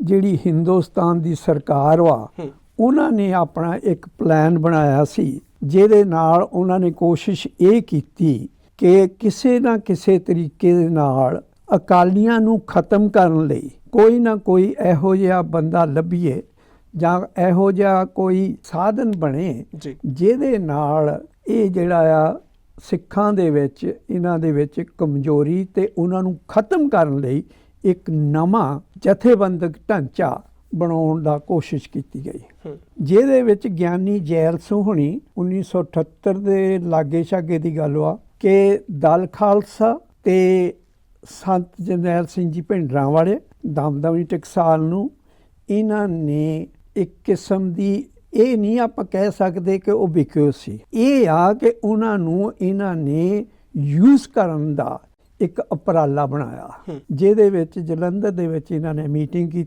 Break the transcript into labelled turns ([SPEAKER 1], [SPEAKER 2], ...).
[SPEAKER 1] ਜਿਹੜੀ ਹਿੰਦੁਸਤਾਨ ਦੀ ਸਰਕਾਰ ਵਾ। ਉਹਨਾਂ ਨੇ ਆਪਣਾ ਇੱਕ ਪਲਾਨ ਬਣਾਇਆ ਸੀ ਜਿਹਦੇ ਨਾਲ ਉਹਨਾਂ ਨੇ ਕੋਸ਼ਿਸ਼ ਇਹ ਕੀਤੀ ਕਿ ਕਿਸੇ ਨਾ ਕਿਸੇ ਤਰੀਕੇ ਦੇ ਨਾਲ ਅਕਾਲੀਆਂ ਨੂੰ ਖਤਮ ਕਰਨ ਲਈ ਕੋਈ ਨਾ ਕੋਈ ਇਹੋ ਜਿਹਾ ਬੰਦਾ ਲੱਭੀਏ ਜਾਂ ਇਹੋ ਜਿਹਾ ਕੋਈ ਸਾਧਨ ਬਣੇ ਜਿਹਦੇ ਨਾਲ ਇਹ ਜਿਹੜਾ ਆ ਸਿੱਖਾਂ ਦੇ ਵਿੱਚ ਇਹਨਾਂ ਦੇ ਵਿੱਚ ਕਮਜ਼ੋਰੀ ਤੇ ਉਹਨਾਂ ਨੂੰ ਖਤਮ ਕਰਨ ਲਈ ਇੱਕ ਨਵਾਂ ਜਥੇਬੰਦਕ ਢਾਂਚਾ ਬਣਾਉਣ ਦਾ ਕੋਸ਼ਿਸ਼ ਕੀਤੀ ਗਈ। ਜਿਹਦੇ ਵਿੱਚ ਗਿਆਨੀ ਜੈਲ ਸਿੰਘ ਹੁਣੀ 1978 ਦੇ ਲਾਗੇ ਛਾਗੇ ਦੀ ਗੱਲ ਵਾ ਕਿ ਦਲ ਖਾਲਸਾ ਤੇ ਸੰਤ ਜਰਨੈਲ ਸਿੰਘ ਜੀ ਭਿੰਡਰਾਂ ਵਾਲੇ ਦਮਦਮੀ ਟਕਸਾਲ ਨੂੰ ਇਹਨਾਂ ਨੇ ਇੱਕ ਕਿਸਮ ਦੀ ਇਹ ਨਹੀਂ ਆਪਾਂ ਕਹਿ ਸਕਦੇ ਕਿ ਉਹ ਵਿਕਿਓ ਸੀ। ਇਹ ਆ ਕਿ ਉਹਨਾਂ ਨੂੰ ਇਹਨਾਂ ਨੇ ਯੂਜ਼ ਕਰਨ ਦਾ ਇੱਕ ਉਪਰਾਲਾ ਬਣਾਇਆ। ਜਿਹਦੇ ਵਿੱਚ ਜਲੰਧਰ ਦੇ ਵਿੱਚ ਇਹਨਾਂ ਨੇ ਮੀਟਿੰਗ ਕੀਤੀ